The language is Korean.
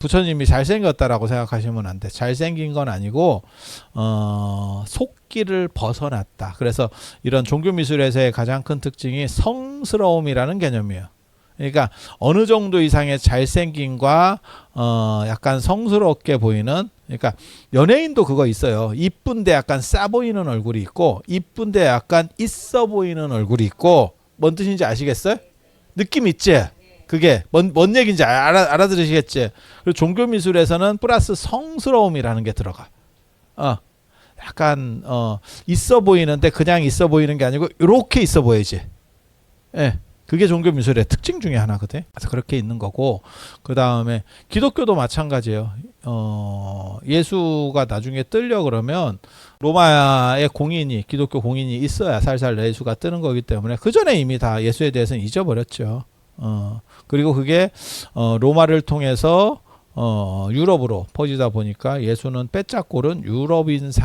부처님이 잘생겼다라고 생각하시면 안 돼. 잘생긴 건 아니고 어, 속기를 벗어났다. 그래서 이런 종교 미술에서의 가장 큰 특징이 성스러움이라는 개념이에요. 그러니까 어느 정도 이상의 잘생김과 어 약간 성스럽게 보이는 그러니까 연예인도 그거 있어요. 이쁜데 약간 싸 보이는 얼굴이 있고 이쁜데 약간 있어 보이는 얼굴이 있고 뭔 뜻인지 아시겠어요? 느낌 있지? 그게 뭔, 뭔 얘기인지 알아, 알아들으시겠지? 그리고 종교 미술에서는 플러스 성스러움이라는 게 들어가. 어. 약간 어 있어 보이는데 그냥 있어 보이는 게 아니고 이렇게 있어 보이지. 예. 그게 종교 미술의 특징 중에 하나거든. 그래서 그렇게 있는 거고 그 다음에 기독교도 마찬가지예요. 어 예수가 나중에 뜨려 그러면 로마의 공인이 기독교 공인이 있어야 살살 예수가 뜨는 거기 때문에 그 전에 이미 다 예수에 대해서는 잊어버렸죠. 어 그리고 그게 어 로마를 통해서 어 유럽으로 퍼지다 보니까 예수는 빼짝 골은 유럽인